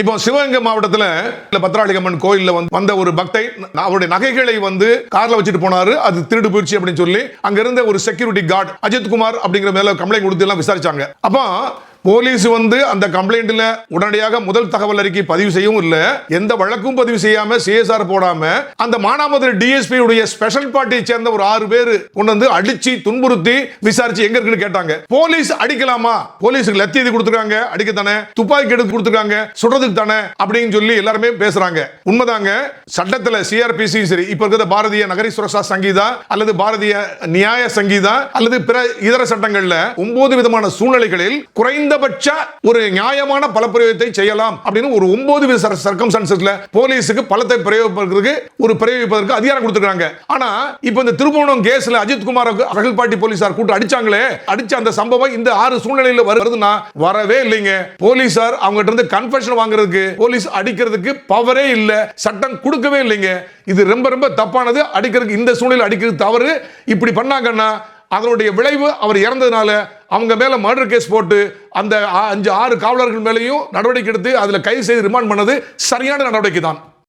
இப்போ சிவகங்கை மாவட்டத்தில் இல்ல பத்ராளிகம்மன் கோயிலில் வந்து வந்த ஒரு பக்தை அவருடைய நகைகளை வந்து கார்ல வச்சுட்டு போனாரு. அது திருடு போயிடுச்சு அப்படின்னு சொல்லி அங்க இருந்த ஒரு செக்யூரிட்டி கார்டு அஜித் குமார் அப்படிங்கிற மேல கம்ப்ளைண்ட் கொடுத்து எல்லாம் விசாரிச்சாங்க. அப்போ போலீஸ் வந்து அந்த கம்ப்ளைண்ட்ல உடனடியாக முதல் தகவல் அறிக்கை பதிவு செய்யவும் இல்ல. எந்த வழக்கும் பதிவு செய்யாம சிஎஸ்ஆர் போடாம அந்த மானாமதுரை டிஎஸ்பி உடைய ஸ்பெஷல் பார்ட்டியை சேர்ந்த ஒரு ஆறு பேர் கொண்டு வந்து அடிச்சு துன்புறுத்தி விசாரிச்சு எங்க இருக்குன்னு கேட்டாங்க. போலீஸ் அடிக்கலாமா? போலீஸுக்கு லத்தி எது கொடுத்துருக்காங்க அடிக்க தானே துப்பாக்கி எடுத்து கொடுத்துருக்காங்க சுடுறதுக்கு தானே? அப்படின்னு சொல்லி எல்லாருமே பேசுறாங்க. உண்மைதாங்க சட்டத்துல சிஆர்பிசி சரி இப்ப இருக்கிற பாரதிய நகரி சுரக்ஷா சங்கீதா அல்லது பாரதிய நியாய சங்கீதா அல்லது பிற இதர சட்டங்கள்ல ஒன்பது விதமான சூழ்நிலைகளில் குறைந்தபட்ச ஒரு நியாயமான பலப்பிரயோகத்தை செய்யலாம் அப்படின்னு ஒரு ஒன்பது வித சர்க்கம்ஸ்டன்சஸ்ல போலீஸுக்கு பலத்தை பிரயோகிப்பதற்கு ஒரு பிரயோகிப்பதற்கு அதிகாரம் கொடுத்துருக்காங்க ஆனா இப்போ இந்த திருபுவனம் கேஸ்ல அஜித் குமாருக்கு அகல் பாட்டி போலீசார் கூட்டு அடிச்சாங்களே அடிச்ச அந்த சம்பவம் இந்த ஆறு சூழ்நிலையில வருதுன்னா வரவே இல்லைங்க. போலீசார் அவங்க இருந்து கன்ஃபெஷன் வாங்குறதுக்கு போலீஸ் அடிக்கிறதுக்கு பவரே இல்ல சட்டம் கொடுக்கவே இல்லைங்க. இது ரொம்ப ரொம்ப தப்பானது. அடிக்கிறதுக்கு இந்த சூழ்நிலை அடிக்கிறது தவறு. இப்படி பண்ணாங்கன்னா அதனுடைய விளைவு அவர் இறந்ததுனால அவங்க மேலே மர்டர் கேஸ் போட்டு அந்த அஞ்சு ஆறு காவலர்கள் மேலேயும் நடவடிக்கை எடுத்து அதில் கைது செய்து ரிமாண்ட் பண்ணது சரியான நடவடிக்கை தான்